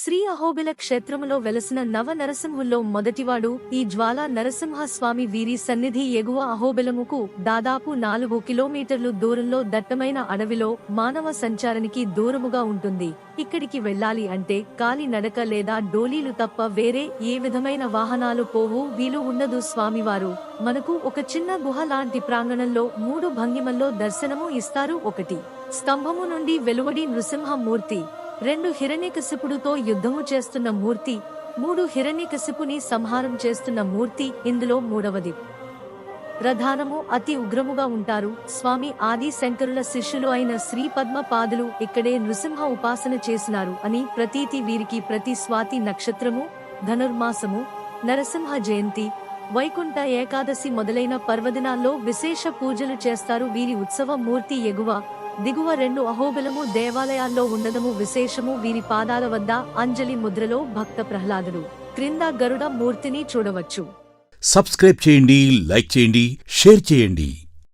శ్రీ అహోబిల క్షేత్రములో వెలసిన నవ నరసింహుల్లో మొదటివాడు ఈ జ్వాలా నరసింహస్వామి వీరి సన్నిధి ఎగువ అహోబిలముకు దాదాపు నాలుగు కిలోమీటర్లు దూరంలో దట్టమైన అడవిలో మానవ సంచారానికి దూరముగా ఉంటుంది. ఇక్కడికి వెళ్ళాలి అంటే కాలి నడక లేదా డోలీలు తప్ప వేరే ఏ విధమైన వాహనాలు పోవు వీలు ఉండదు స్వామివారు. మనకు ఒక చిన్న గుహ లాంటి ప్రాంగణంలో మూడు భంగిమల్లో దర్శనము ఇస్తారు ఒకటి. స్తంభము నుండి వెలువడి నృసింహమూర్తి. రెండు హిరణ్యకశిపుడుతో యుద్ధము చేస్తున్న మూర్తి మూడు హిరణ్యకశిపుని సంహారం చేస్తున్న మూర్తి ఇందులో మూడవది. ప్రధానము అతి ఉగ్రముగా ఉంటారు. స్వామి ఆది శంకరుల శిష్యులు అయిన శ్రీ పద్మ పాదులు ఇక్కడే నృసింహ ఉపాసన చేసినారు అని ప్రతీతి వీరికి ప్రతి స్వాతి నక్షత్రము ధనుర్మాసము నరసింహ జయంతి వైకుంఠ ఏకాదశి మొదలైన పర్వదినాల్లో విశేష పూజలు చేస్తారు వీరి ఉత్సవ మూర్తి ఎగువ. దిగువ రెండు అహోబిలము దేవాలయాల్లో ఉండదము విశేషము. వీరి పాదాల వద్ద అంజలి ముద్రలో భక్త ప్రహ్లాదుడు క్రింద గరుడ మూర్తిని చూడవచ్చు. సబ్స్క్రైబ్ చేయండి లైక్ చేయండి షేర్ చేయండి.